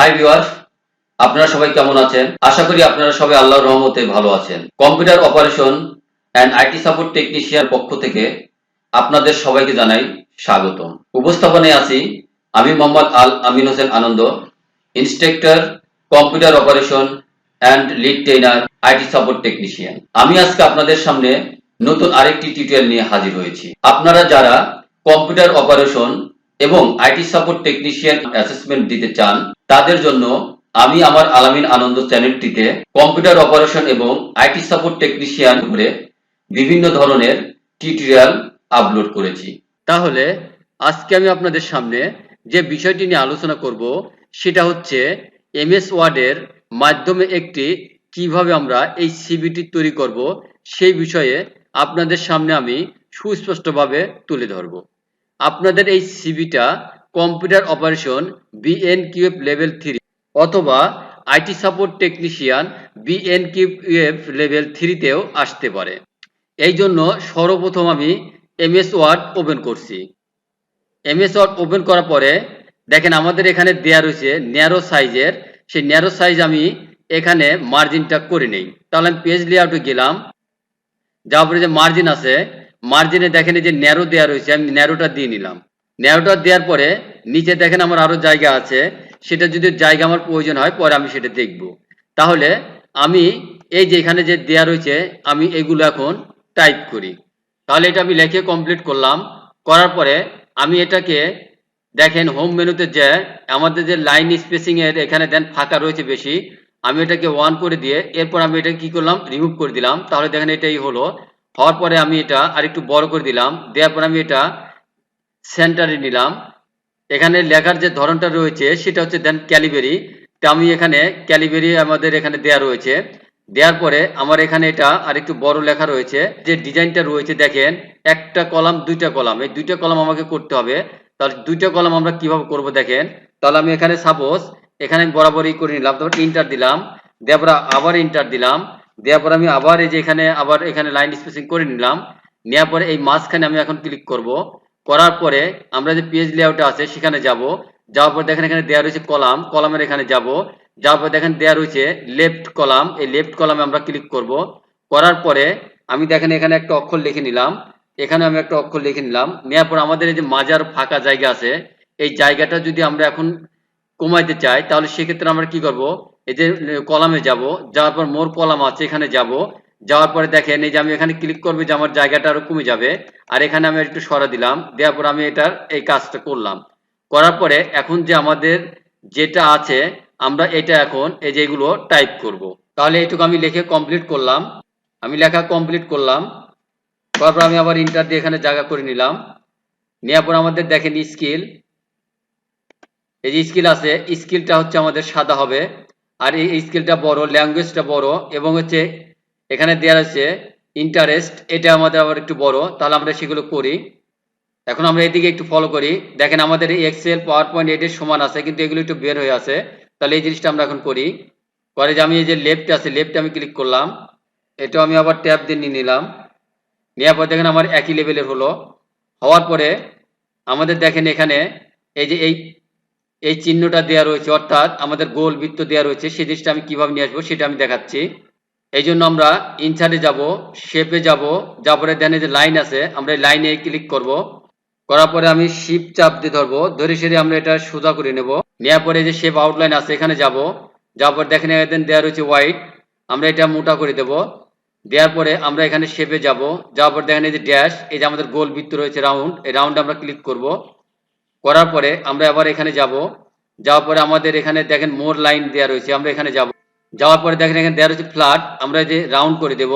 High viewer আপনারা সবাই কেমন আছেন? আশা করি আপনারা সবাই আল্লাহর রহমতে ভালো আছেন। Computer operation and IT support technician পক্ষ থেকে আপনাদের সবাইকে জানাই স্বাগত উপস্থাপনায় আছি আমি Mohammad Al Amin Hossain Anondo instructor computer operation and lead trainer IT support technician আমি আজকে আপনাদের সামনে নতুন আরেকটি টিউটোরিয়াল নিয়ে হাজির হয়েছি। আপনারা যারা কম্পিউটার অপারেশন এবং আইটি সাপোর্ট টেকনিশিয়ান অ্যাসেসমেন্ট দিতে চান তাদের জন্য আমি আমার আলামিন আনন্দ চ্যানেলটিতে কম্পিউটার অপারেশন এবং আইটি সাপোর্ট টেকনিশিয়ান করে বিভিন্ন ধরনের টিউটোরিয়াল আপলোড করেছি। তাহলে আজকে আমি আপনাদের সামনে যে বিষয়টি নিয়ে আলোচনা করব, সেটা হচ্ছে এমএস ওয়ার্ডের মাধ্যমে একটি কীভাবে আমরা এই সিবিটি তৈরি করব, সেই বিষয়ে আপনাদের সামনে আমি সুস্পষ্টভাবে তুলে ধরব। আপনাদের এই সিবিটা computer operation BNQF level three অথবা IT support technician BNQF level থ্রিতেও আসতে পারে। এই জন্য সর্বপ্রথম আমি এমএস ওয়ার্ড ওপেন করছি। এমএস ওয়ার্ড ওপেন করার পরে দেখেন আমাদের এখানে দেয়া রয়েছে ন্যারো সাইজের সেই ন্যারো সাইজ আমি এখানে মার্জিনটা করে নেই। তাহলে আমি পেজ লেআউটে গেলাম। যাওয়ার পরে যে মার্জিন আছে মার্জিনে দেখেন যে ন্যারো দেওয়া রয়েছে, আমি ন্যারোটা দিয়ে নিলাম। ন্যারোটা দেওয়ার পরে নিচে দেখেন আমার আরও জায়গা আছে। সেটা যদি জায়গা আমার প্রয়োজন হয়, পরে আমি সেটা দেখব। তাহলে আমি এই যে এখানে যে দেয়া রয়েছে, আমি এগুলো এখন টাইপ করি। তাহলে এটা আমি লিখে কমপ্লিট করলাম। করার পরে আমি এটাকে দেখেন হোম মেনুতে যে আমাদের যে লাইন স্পেসিং এর এখানে দেন ফাঁকা রয়েছে বেশি, আমি এটাকে ওয়ান করে দিয়ে এরপর আমি এটা কি করলাম রিমুভ করে দিলাম। তাহলে দেখেন এটাই হলো। হওয়ার পরে আমি এটা আরেকটু বড় করে দিলাম। দেওয়ার পর আমি এটা সেন্টারে নিলাম। এখানে লেখার যে ধরনটা রয়েছে, সেটা হচ্ছে দেন ক্যালিবেরি। তো আমি এখানে ক্যালিবেরি আমাদের এখানে দেয়া রয়েছে। দেওয়ার পরে আমার এখানে এটা আরেকটু বড় লেখা রয়েছে। যে ডিজাইনটা রয়েছে, দেখেন, একটা কলাম, দুইটা কলাম। এই দুইটা কলাম আমাকে করতে হবে। তাহলে দুইটা কলাম আমরা কীভাবে করব, দেখেন? তাহলে আমি এখানে সাপোজ এখানে আমি বরাবরই করে নিলাম। তারপর ইন্টার দিলাম। দেওয়ার পর আবার ইন্টার দিলাম। দেওয়ার পর আমি আবার এই যে এখানে, আবার এখানে লাইন স্পেসিং করে নিলাম। নেওয়ার পরে এই মাঝখানে আমি এখন ক্লিক করব। করার পরে আমরা যে পেজ লেআউটে আছে সেখানে যাব। যাওয়ার পর দেখেন এখানে দেওয়া রয়েছে কলাম। কলামের এখানে যাব। যাওয়ার পর দেখেন দেওয়া রয়েছে লেফট কলাম এই লেফট কলামে আমরা ক্লিক করব। করার পরে আমি দেখেন এখানে একটা অক্ষর লিখে নিলাম। এখানে আমি একটা অক্ষর লিখে নিলাম। নেওয়ার পর আমাদের এই যে মাজার ফাঁকা জায়গা আছে, এই জায়গাটা যদি আমরা এখন কমাইতে চাই, তাহলে সেক্ষেত্রে আমরা কি করব? এই যে, কলামে যাব। যাওয়ার পর মোর কলাম আছে, এখানে যাব। যাওয়ার পরে দেখেন এই যে আমি এখানে ক্লিক করব যে আমার জায়গাটা আরও কমে যাবে। আর এখানে আমি একটু সরা দিলাম, দেওয়ার পর আমি এটার, এই কাজটা করলাম। করার পরে এখন যে আমাদের যেটা আছে, আমরা এটা এখন এই যে এগুলো টাইপ করব। তাহলে এইটুকু আমি লিখে কমপ্লিট করলাম। আমি লেখা কমপ্লিট করলাম। করার পর আমি আবার ইন্টার দিয়ে এখানে জায়গা করে নিলাম। নেওয়ার পর আমাদের দেখেন স্কিল এই যে স্কিল আছে স্কিলটা হচ্ছে আমাদের সাদা হবে। আর এই স্কিলটা বড় ল্যাঙ্গুয়েজটা বড় এবং হচ্ছে এখানে দেওয়া আছে ইন্টারেস্ট এটা আমাদের আবার একটু বড়, তাহলে আমরা সেগুলো করি। এখন আমরা এদিকে একটু ফলো করি। দেখেন আমাদের এক্সেল পাওয়ার পয়েন্ট এটির সমান আছে, কিন্তু এগুলো একটু বের হয়ে আছে। তাহলে এই জিনিসটা আমরা এখন করি। করে যে আমি এই যে লেফট আছে লেফটে আমি ক্লিক করলাম। এটা আমি আবার ট্যাব দিয়ে নিয়ে নিলাম। নেওয়ার পর দেখেন আমার একই লেভেলের হলো। হওয়ার পরে আমাদের দেখেন এখানে এই যে এই এই চিহ্নটা দেওয়া রয়েছে, অর্থাৎ আমাদের গোল বৃত্ত দেওয়া রয়েছে সেই জিনিসটা আমি কীভাবে নিয়ে আসব সেটা আমি দেখাচ্ছি। এই জন্য আমরা ইনসার্টে যাব শেপে যাব যাওয়ার পরে দেন যে লাইন আছে, আমরা এই লাইনে ক্লিক করব। করার পরে আমি শিপ চাপ দিয়ে ধরবো, ধরে সেরে আমরা এটা সোজা করে নেব। নেওয়ার পরে যে শেপ আউটলাইন আছে, এখানে যাব। যাওয়ার পর দেখেন এখানে দেওয়া রয়েছে হোয়াইট আমরা এটা মোটা করে দেব। দেওয়ার পরে আমরা এখানে শেপে যাব। যাওয়ার পর দেখেন এই যে ড্যাশ এই যে আমাদের গোল বৃত্ত রয়েছে রাউন্ড এই রাউন্ড আমরা ক্লিক করব। করার পরে আমরা আবার এখানে যাব। যাওয়ার পরে আমাদের এখানে দেখেন মোর লাইন দেওয়া রয়েছে, আমরা এখানে যাব। যাওয়ার পরে দেখেন এখানে দেওয়া রয়েছে ফ্ল্যাট, আমরা যে রাউন্ড করে দেব।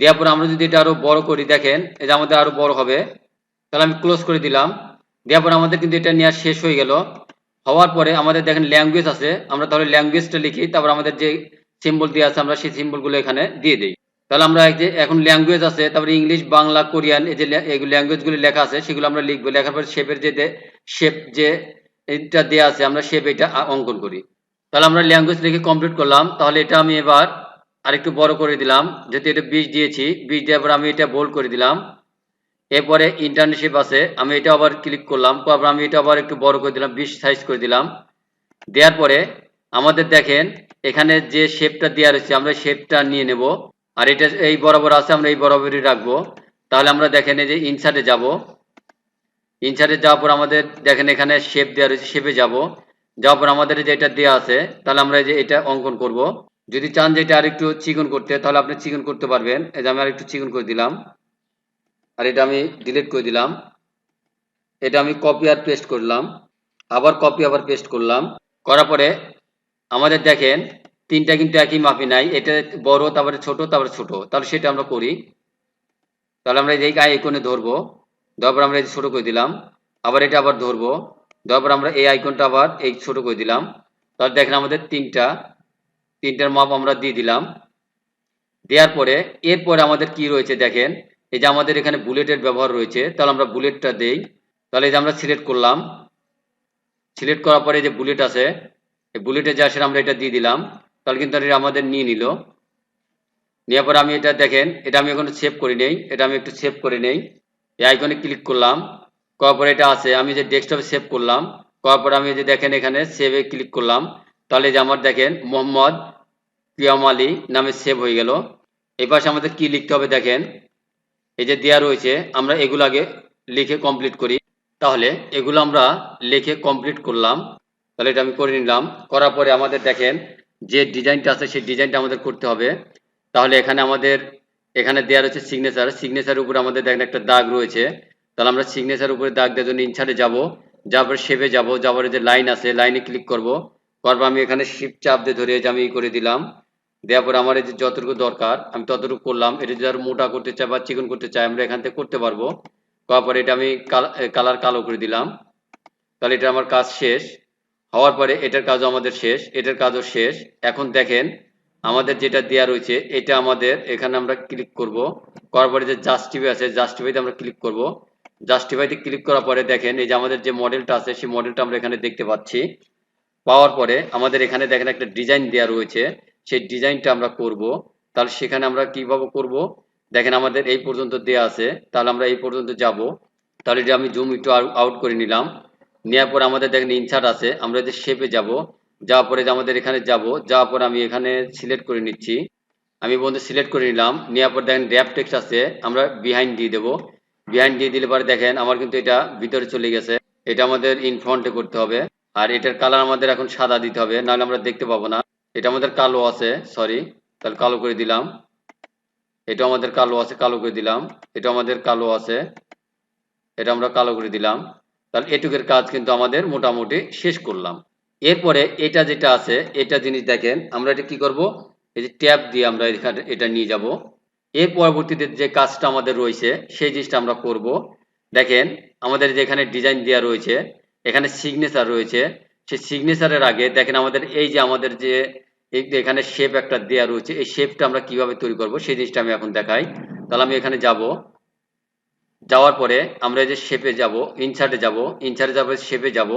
দেওয়ার পরে আমরা যদি এটা আরও বড় করি, দেখেন এই যে আমাদের আরও বড় হবে, তাহলে আমি ক্লোজ করে দিলাম। দেওয়ার পরে আমাদের কিন্তু এটা নেওয়া শেষ হয়ে গেল। হওয়ার পরে আমাদের দেখেন ল্যাঙ্গুয়েজ আছে, আমরা তাহলে ল্যাঙ্গুয়েজটা লিখি, তারপর আমাদের যে সিম্বল দিয়ে আছে, আমরা সেই সিম্বলগুলো এখানে দিয়ে দিই। তাহলে আমরা এই যে এখন ল্যাঙ্গুয়েজ আছে, তারপরে ইংলিশ, বাংলা, কোরিয়ান, এই যে ল্যাঙ্গুয়েজগুলি লেখা আছে, সেগুলো আমরা লিখব। লেখার পর শেপের যে শেপ যে এটা দেওয়া আছে, আমরা শেপ এটা অঙ্কন করি। তাহলে আমরা ল্যাঙ্গুয়েজ লিখে কমপ্লিট করলাম। তাহলে এটা আমি এবার আরেকটু বড় করে দিলাম। যেহেতু এটা বিশ দিয়েছি, বিশ দেওয়ার পর আমি এটা বোল্ড করে দিলাম। এরপরে ইন্টার্নশিপ আছে, আমি এটা আবার ক্লিক করলাম। তারপর আমি এটা আবার একটু বড় করে দিলাম, বিশ সাইজ করে দিলাম। দেওয়ার পরে আমাদের দেখেন, এখানে যে শেপটা দেওয়া রয়েছে, আমরা শেপটা নিয়ে নেব। আর এটা এই বরাবর আছে, আমরা এই বরাবরই রাখব। তাহলে আমরা দেখেন এই যে ইনসার্টে যাব। ইনসার্টে যাওয়ার পর আমাদের দেখেন এখানে শেপ দেওয়া রয়েছে শেপে যাব। যাওয়ার পর আমাদের যে এটা দেওয়া আছে, তাহলে আমরা যে এটা অঙ্কন করব। যদি চান যে এটা আরেকটু চিকন করতে, তাহলে আপনি চিকন করতে পারবেন। এই যে আমি আরেকটু চিকন করে দিলাম। আর এটা আমি ডিলিট করে দিলাম। এটা আমি কপি আর পেস্ট করলাম। আবার কপি আবার পেস্ট করলাম। করার পরে আমাদের দেখেন, তিনটা কিন্তু একই মাপি নাই। এটা বড়, তারপরে ছোট তারপরে ছোট। তাহলে সেটা আমরা করি। তাহলে আমরা এই আই আইকনে ধরবো। দেওয়ার পর আমরা এই ছোট করে দিলাম। আবার এটা আবার ধরবো। দেওয়ার পর আমরা এই আইকনটা আবার এই ছোট করে দিলাম। তাহলে দেখেন আমাদের তিনটা, তিনটার মাপ আমরা দিয়ে দিলাম। দেওয়ার পরে, এরপরে আমাদের কি রয়েছে দেখেন, এই যে আমাদের এখানে বুলেটের ব্যবহার রয়েছে, তাহলে আমরা বুলেটটা দেই। তাহলে এই যে আমরা সিলেক্ট করলাম সিলেক্ট করার পরে যে বুলেট আছে, এই বুলেটে যে আসে আমরা এটা দিয়ে দিলাম। তাহলে কিন্তু এটা আমাদের নিয়ে নিল। নেওয়ার পরে আমি এটা দেখেন, এটা আমি এখন সেভ করে নেই, এটা আমি একটু সেভ করে নেই। এই আইকনে ক্লিক করলাম। করার এটা আছে, আমি যে ডেস্কটপে সেভ করলাম করার পরে আমি যে দেখেন এখানে সেভে ক্লিক করলাম, তাহলে যে আমার দেখেন মোহাম্মদ পিয়াম আলী নামে সেভ হয়ে গেল। এই পাশে আমাদের কি লিখতে হবে দেখেন, এই যে দেওয়া রয়েছে, আমরা এগুলো আগে লিখে কমপ্লিট করি। তাহলে এগুলো আমরা লিখে কমপ্লিট করলাম, তাহলে এটা আমি করে নিলাম। করার পরে আমাদের দেখেন যে ডিজাইনটা আছে, সেই ডিজাইনটা আমাদের করতে হবে। তাহলে এখানে আমাদের, এখানে দেওয়া রয়েছে সিগনেচার সিগনেচারের উপরে আমাদের দেখেন একটা দাগ রয়েছে। তাহলে আমরা সিগনেচার উপরে দাগ দেওয়ার জন্য ইনসার্টে যাব পরে শেপে যাব, যাওয়ার যে লাইন আছে লাইনে ক্লিক করব করব আমি এখানে শিপ চাপ দিয়ে ধরে আমি করে দিলাম। দেওয়ার পরে আমার যে যতটুকু দরকার, আমি ততটুকু করলাম। এটা যদি আর মোটা করতে চাই বা চিকন করতে চাই, আমরা এখান থেকে করতে পারব। করার পরে এটা আমি কালার কালো করে দিলাম। তাহলে এটা আমার কাজ শেষ। হওয়ার পরে এটার কাজও আমাদের শেষ, এটার কাজও শেষ। এখন দেখেন, আমাদের যেটা দেওয়া রয়েছে, এটা আমাদের এখানে আমরা ক্লিক করব। করার পরে যে জাস্টিফাই আছে জাস্টিফাইতে আমরা ক্লিক করব। জাস্টিফাইতে ক্লিক করার পরে দেখেন, এই যে আমাদের যে মডেলটা আছে, সেই মডেলটা আমরা এখানে দেখতে পাচ্ছি। পাওয়ার পরে আমাদের এখানে দেখেন একটা ডিজাইন দেওয়া রয়েছে। সেই ডিজাইনটা আমরা করব। তাহলে সেখানে আমরা কীভাবে করব? দেখেন আমাদের এই পর্যন্ত দেয়া আছে। তাহলে আমরা এই পর্যন্ত যাব। তাহলে আমি জুম একটু আউট করে নিলাম। নেওয়ার পরে আমাদের দেখেন ইনসার্ট আছে। আমরা যে শেপে যাব। যাওয়ার পরে যে আমাদের এখানে যাব, যাওয়ার পরে আমি এখানে সিলেক্ট করে নিচ্ছি। আমি বন্ধু সিলেক্ট করে নিলাম। নেওয়ার পর দেখেন র্যাপ টেক্সট আছে। আমরা বিহাইন্ড দিয়ে দেবো। বিহাইন্ড দিয়ে দিলে পরে দেখেন আমার কিন্তু এটা ভিতরে চলে গেছে। এটা আমাদের ইন ফ্রন্টে করতে হবে। আর এটার কালার আমাদের এখন সাদা দিতে হবে, নাহলে আমরা দেখতে পাবো না। এটা আমাদের কালো আছে সরি তাহলে কালো করে দিলাম। এটা আমাদের কালো আছে, কালো করে দিলাম। এটা আমাদের কালো আছে। এটা আমরা কালো করে দিলাম। তাহলে এটুকের কাজ কিন্তু আমাদের মোটামুটি শেষ করলাম। এরপরে এটা যেটা আছে, এটা জিনিস দেখেন, আমরা এটা কি করব? এই যে ট্যাব দিয়ে আমরা এখানে এটা নিয়ে যাব। এর পরবর্তীতে যে কাজটা আমাদের রয়েছে, সেই জিনিসটা আমরা করব। দেখেন, আমাদের যেখানে ডিজাইন দেওয়া রয়েছে, এখানে সিগনেচার রয়েছে। সেই সিগনেচারের আগে দেখেন আমাদের এই যে আমাদের যে এখানে শেপ একটা দেওয়া রয়েছে, এই শেপটা আমরা কীভাবে তৈরি করব, সেই জিনিসটা আমি এখন দেখাই। তাহলে আমি এখানে যাব। যাওয়ার পরে আমরা যে শেপে যাব ইনসার্টে যাব ইনসার্টে যাব শেপে যাব।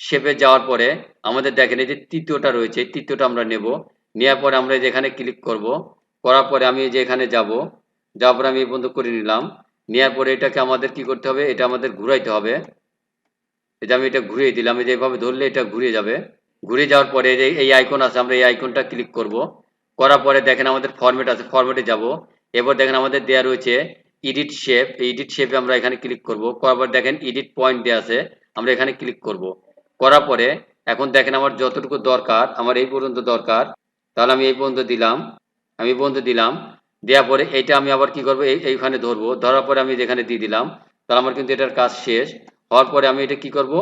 শেপে যাওয়ার পরে আমাদের দেখেন এই যে তৃতীয়টা রয়েছে তৃতীয়টা আমরা নেব। নেওয়ার পরে আমরা যেখানে ক্লিক করব। করার পরে আমি যে এখানে যাব, যাওয়ার পরে আমি বন্ধ করে নিলাম। নেওয়ার পরে এটাকে আমাদের কি করতে হবে? এটা আমাদের ঘুরাইতে হবে। এটা আমি এটা ঘুরিয়ে দিলাম, এই যে এইভাবে ধরলে এটা ঘুরিয়ে যাবে। ঘুরে যাওয়ার পরে যে এই আইকন আছে, আমরা এই আইকনটা ক্লিক করব। করার পরে দেখেন আমাদের ফরম্যাট আছে ফরম্যাটে যাব। এবার দেখেন আমাদের দেয়া রয়েছে এডিট শেপ এই এডিট শেপে আমরা এখানে ক্লিক করব। করার পর দেখেন এডিট পয়েন্ট দেওয়া আছে, আমরা এখানে ক্লিক করব। করার পরে এখন দেখেন আমার যতটুকু দরকার, আমার এই পর্যন্ত দরকার। তাহলে আমি এই পর্যন্ত দিলাম। আমি পর্যন্ত দিলাম, দেওয়ার পরে এইটা আমি আবার কি করব? এইখানে ধরবো। ধরার পরে আমি যেখানে দিয়ে দিলাম, তাহলে আমার কিন্তু এটার কাজ শেষ। হওয়ার পরে আমি এটা কি করব?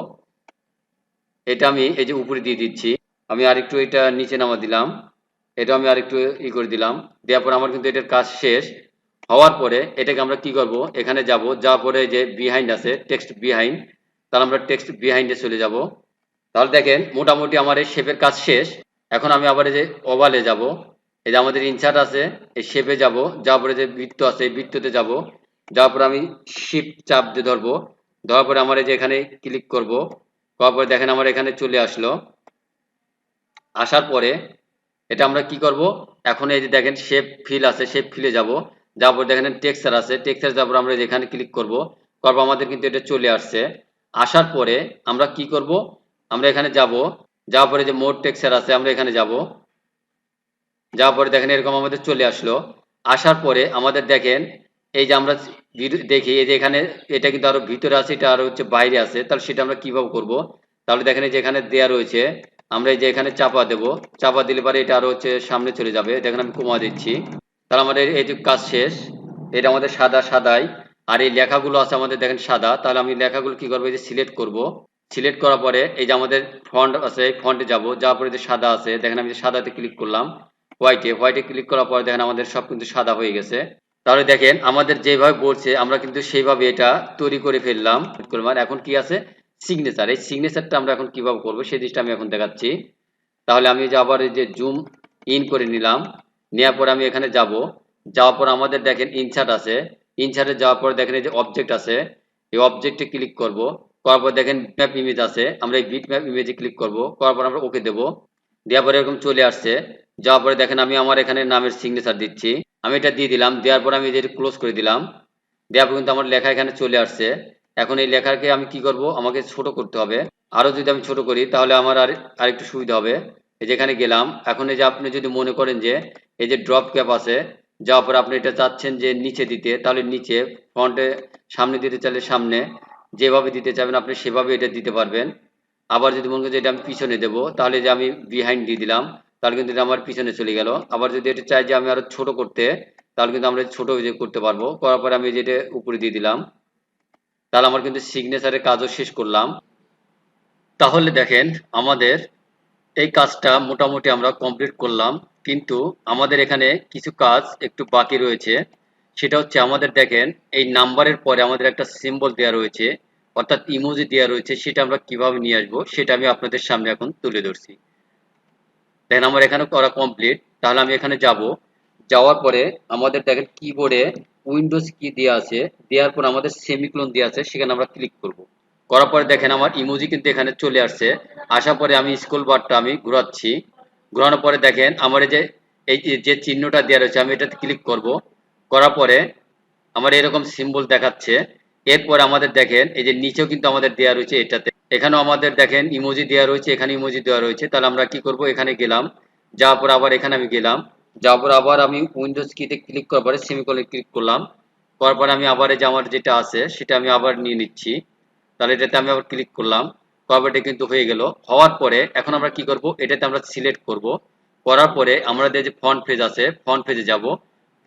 এটা আমি এই যে উপরে দিয়ে দিচ্ছি। আমি আরেকটু এটা নিচে নামা দিলাম। এটা আমি আরেকটু ই করে দিলাম। দেওয়ার পরে আমার কিন্তু এটার কাজ শেষ। হওয়ার পরে এটাকে আমরা কি করব? এখানে যাব। যাওয়ার পরে যে বিহাইন্ড আছে টেক্সট বিহাইন্ড তাহলে আমরা টেক্সট বিহাইন্ডে চলে যাব। তাহলে দেখেন, মোটামুটি আমার এই শেপের কাজ শেষ। এখন আমি আবার এই যে ওভালে যাব। এই যে আমাদের ইনসার্ট আছে, এই শেপে যাব, যাওয়ার পরে যে বৃত্ত আছে, এই বৃত্ততে যাব। যাওয়ার পরে আমি শিপ চাপ দিয়ে ধরবো। ধরার পরে আমার এই যে এখানে ক্লিক করব। করার পরে দেখেন আমার এখানে চলে আসলো। আসার পরে এটা আমরা কি করব? এখন এই যে দেখেন শেপ ফিল আছে শেপ ফিলে যাব। যাওয়ার পরে দেখেন টেক্সচার আছে টেক্সচার যাওয়ার পর আমরা এখানে ক্লিক করব। করব আমাদের কিন্তু এটা চলে আসছে। আসার পরে আমরা কি করব? আমরা এখানে যাব। যাওয়ার পরে যে মোড টেক্সচার আছে, আমরা এখানে যাব। যাওয়ার পরে দেখেন এরকম আমাদের চলে আসলো। আসার পরে আমাদের দেখেন, এই যে আমরা দেখি, এই যে এখানে এটা কিন্তু আরও ভিতরে আছে, এটা আরও হচ্ছে বাইরে আছে, তাহলে সেটা আমরা কীভাবে করব? তাহলে দেখেন এই যে এখানে দেয়া রয়েছে, আমরা এই যে এখানে চাপা দেব। চাপা দিলে পরে এটা আরও হচ্ছে সামনে চলে যাবে। দেখেন আমি কমা দিচ্ছি। তাহলে আমাদের এই যে কাজ শেষ। এটা আমাদের সাদা সাদাই। আর এই লেখাগুলো আছে আমাদের দেখেন সাদা। তাহলে আমি লেখাগুলো কি করব? এই যে সিলেক্ট করব। সিলেক্ট করার পরে এই যে আমাদের ফন্ট আছে ফন্টে যাব। যাওয়ার পরে যে সাদা আছে, দেখেন আমি সাদাতে ক্লিক করলাম। হোয়াইটে হোয়াইটে ক্লিক করার পরে দেখেন আমাদের সব কিন্তু সাদা হয়ে গেছে। তাহলে দেখেন আমাদের যেভাবে বলছে আমরা কিন্তু সেইভাবে এটা তৈরি করে ফেললাম। এখন কি আছে? সিগনেচার এই সিগনেচারটা আমরা এখন কীভাবে করব, সেই জিনিসটা আমি এখন দেখাচ্ছি। তাহলে আমি আবার এই যে জুম ইন করে নিলাম নেওয়ার পর আমি এখানে যাব। যাওয়ার পর আমাদের দেখেন ইনসার্ট আছে। ইনসার্টে যাওয়ার পর দেখেন এই যে অবজেক্ট আছে, এই অবজেক্টে ক্লিক করব। করার পর দেখেন ম্যাপ ইমেজ আছে, আমরা এই বিট ম্যাপ ইমেজে ক্লিক করব। করার পর আমরা ওকে দেব। দেওয়ার পরে এরকম চলে আসছে। যাওয়ার পরে দেখেন আমি আমার এখানে নামের সিগনেচার দিচ্ছি। আমি এটা দিয়ে দিলাম, দেওয়ার পর আমি যেটা ক্লোজ করে দিলাম। দেওয়ার পর কিন্তু আমার লেখা এখানে চলে আসছে। এখন এই লেখাকে আমি কি করব? আমাকে ছোট করতে হবে। আরও যদি আমি ছোট করি, তাহলে আমার আর, আরেকটু সুবিধা হবে। এই যেখানে গেলাম। এখন এই যে আপনি যদি মনে করেন যে, এই যে ড্রপ ক্যাপ আছে, যাওয়ার পর আপনি এটা চাচ্ছেন যে নিচে দিতে, তাহলে নিচে ফ্রন্টে সামনে দিতে চাইলে সামনে, যেভাবে দিতে চাইবেন আপনি সেভাবে এটা দিতে পারবেন। আবার যদি মনে করেন যে এটা আমি পিছনে দেবো, তাহলে যে আমি বিহাইন্ড দিয়ে দিলাম। তাহলে কিন্তু এটা আমার পিছনে চলে গেল। আবার যদি এটা চাই যে আমি আরও ছোট করতে, তাহলে কিন্তু আমরা ছোট করতে পারব। করার পরে আমি যেটা উপরে দিয়ে দিলাম, তাহলে আমার কিন্তু সিগনেচারের কাজও শেষ করলাম। তাহলে দেখেন আমাদের এই কাজটা মোটামুটি আমরা কমপ্লিট করলাম। কিন্তু আমাদের এখানে কিছু কাজ একটু বাকি রয়েছে। সেটা হচ্ছে আমাদের দেখেন, এই নাম্বারের পরে আমাদের একটা সিম্বল দেওয়া রয়েছে, অর্থাৎ ইমোজি দেওয়া রয়েছে, সেটা আমরা কীভাবে নিয়ে আসব, সেটা আমি আপনাদের সামনে এখন তুলে ধরছি। দেখেন আমার এখানে করা কমপ্লিট তাহলে আমি এখানে যাব। যাওয়ার পরে আমাদের দেখেন কিবোর্ডে উইন্ডোজ কি দেওয়া আছে। দেওয়ার পর আমাদের সেমিক্লোন দেওয়া আছে। সেখানে আমরা ক্লিক করব। করার পরে দেখেন আমার ইমোজি কিন্তু এখানে চলে আসছে। আসার পরে আমি স্কুল বারটা আমি ঘোরাচ্ছি। ঘোরানোর পরে দেখেন আমার এই যে এই যে চিহ্নটা দেওয়া রয়েছে, আমি এটাতে ক্লিক করব। করার পরে আমার এরকম সিম্বল দেখাচ্ছে। এরপর আমাদের দেখেন, এই যে নিচেও কিন্তু আমাদের দেওয়া রয়েছে এটাতে। এখানেও আমাদের দেখেন ইমোজি দেওয়া রয়েছে, এখানে ইমোজি দেওয়া রয়েছে। তাহলে আমরা কি করব? এখানে গেলাম। যাওয়ার পর আবার এখানে আমি গেলাম। যাওয়ার পর আবার আমি উইন্ডোজ কিতে ক্লিক করার পরে সেমিকলে ক্লিক করলাম। করার পরে আমি আবার এই যে আমার যেটা আছে, সেটা আমি আবার নিয়ে নিচ্ছি। তাহলে এটাতে আমি আবার ক্লিক করলাম। করার কিন্তু হয়ে গেল। হওয়ার পরে এখন আমরা কি করব? এটাতে আমরা সিলেক্ট করব। করার পরে আমাদের যে ফ্রন্ট পেজ আছে ফ্রন্ট পেজে যাব।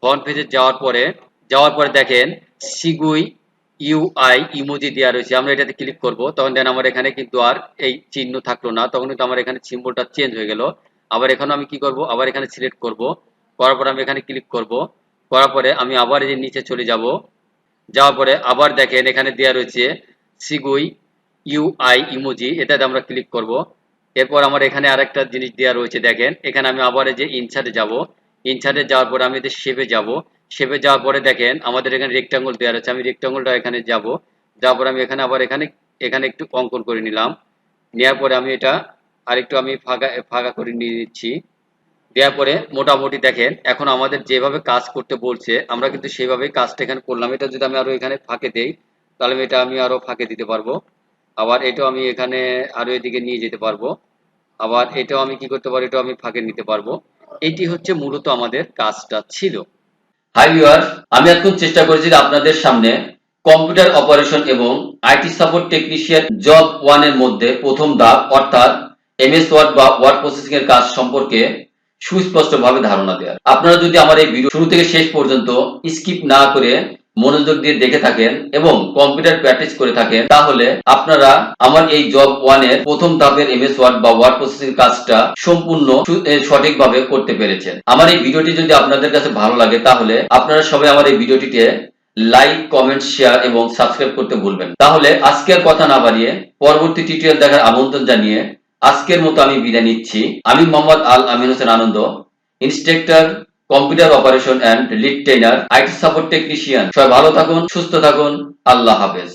ফ্রন্ট পেজে যাওয়ার পরে যাওয়ার পরে দেখেন সিগুই ইউআই ইমোজি দেওয়া রয়েছে, আমরা এটাতে ক্লিক করব, তখন দেন আমার এখানে কিন্তু আর এই চিহ্ন থাকল না, তখন কিন্তু আমার এখানে সিম্বলটা চেঞ্জ হয়ে গেল। আবার এখানে আমি কি করব, আবার এখানে সিলেক্ট করব, করার পরে আমি এখানে ক্লিক করব, করার পরে আমি আবার এই নিচে চলে যাব, যাওয়ার পরে আবার দেখেন এখানে দেওয়া রয়েছে সিগুই ইউআই ইমোজি এটাতে আমরা ক্লিক করব। এরপর আমার এখানে আরেকটা জিনিস দেওয়া রয়েছে, দেখেন, এখানে আমি আবার যে ইনসার্টে যাব ইনসার্টে যাওয়ার পরে আমি এদের শেপে যাব। শেপে যাওয়ার পরে দেখেন আমাদের এখানে রেক্টাঙ্গল দেওয়া আছে আমি রেক্টাঙ্গলটা এখানে যাব। যাওয়ার পরে আমি এখানে আবার এখানে এখানে একটু অঙ্কন করে নিলাম। নেওয়ার পরে আমি এটা আরেকটু আমি ফাঁকা ফাঁকা করে নিয়ে নিচ্ছি। দেওয়ার পরে মোটামুটি দেখেন, এখন আমাদের যেভাবে কাজ করতে বলছে, আমরা কিন্তু সেইভাবেই কাজটা এখানে করলাম। এটা যদি আমি আরও এখানে ফাঁকে দেই, তাহলে এটা আমি আরও ফাঁকে দিতে পারব। আবার এটাও আমি এখানে আরও এদিকে নিয়ে যেতে পারব। আবার এটাও আমি কি করতে পারব, এটাও আমি ফাঁকে নিতে পারব। এটি হচ্ছে মূলত আমাদের কাজটা ছিল। হাই ভিউয়ার আমি এখন চেষ্টা করেছি আপনাদের সামনে কম্পিউটার অপারেশন এবং আইটি সাপোর্ট টেকনিশিয়ান জব ওয়ানের মধ্যে প্রথম ধাপ, অর্থাৎ এমএস ওয়ার্ড বা ওয়ার্ড প্রসেসিং এর কাজ সম্পর্কে সুস্পষ্টভাবে ধারণা দেওয়ার। আপনারা যদি আমার এই ভিডিও শুরু থেকে শেষ পর্যন্ত স্কিপ না করে মনোযোগ দিয়ে দেখে থাকেন এবং কম্পিউটার প্র্যাকটিস করে থাকেন, তাহলে আপনারা আমার এই জব ওয়ানের প্রথম ধাপের এমএস ওয়ার্ড বা ওয়ার্ড প্রসেসিং কাজটা সম্পূর্ণ সঠিকভাবে করতে পেরেছেন আমার এই ভিডিওটি যদি আপনাদের কাছে ভালো লাগে, তাহলে আপনারা সবাই আমার এই ভিডিওটিতে লাইক, কমেন্ট, শেয়ার এবং সাবস্ক্রাইব করতে ভুলবেন। তাহলে আজকের কথা না বাড়িয়ে পরবর্তী টিউটোরিয়াল দেখার আমন্ত্রণ জানিয়ে আজকের মতো আমি বিদায় নিচ্ছি আমি Mohammad Al Amin Hossain Anondo, instructor computer operation and lead trainer IT support technician সবাই ভালো থাকুন, সুস্থ থাকুন। আল্লাহ হাফেজ।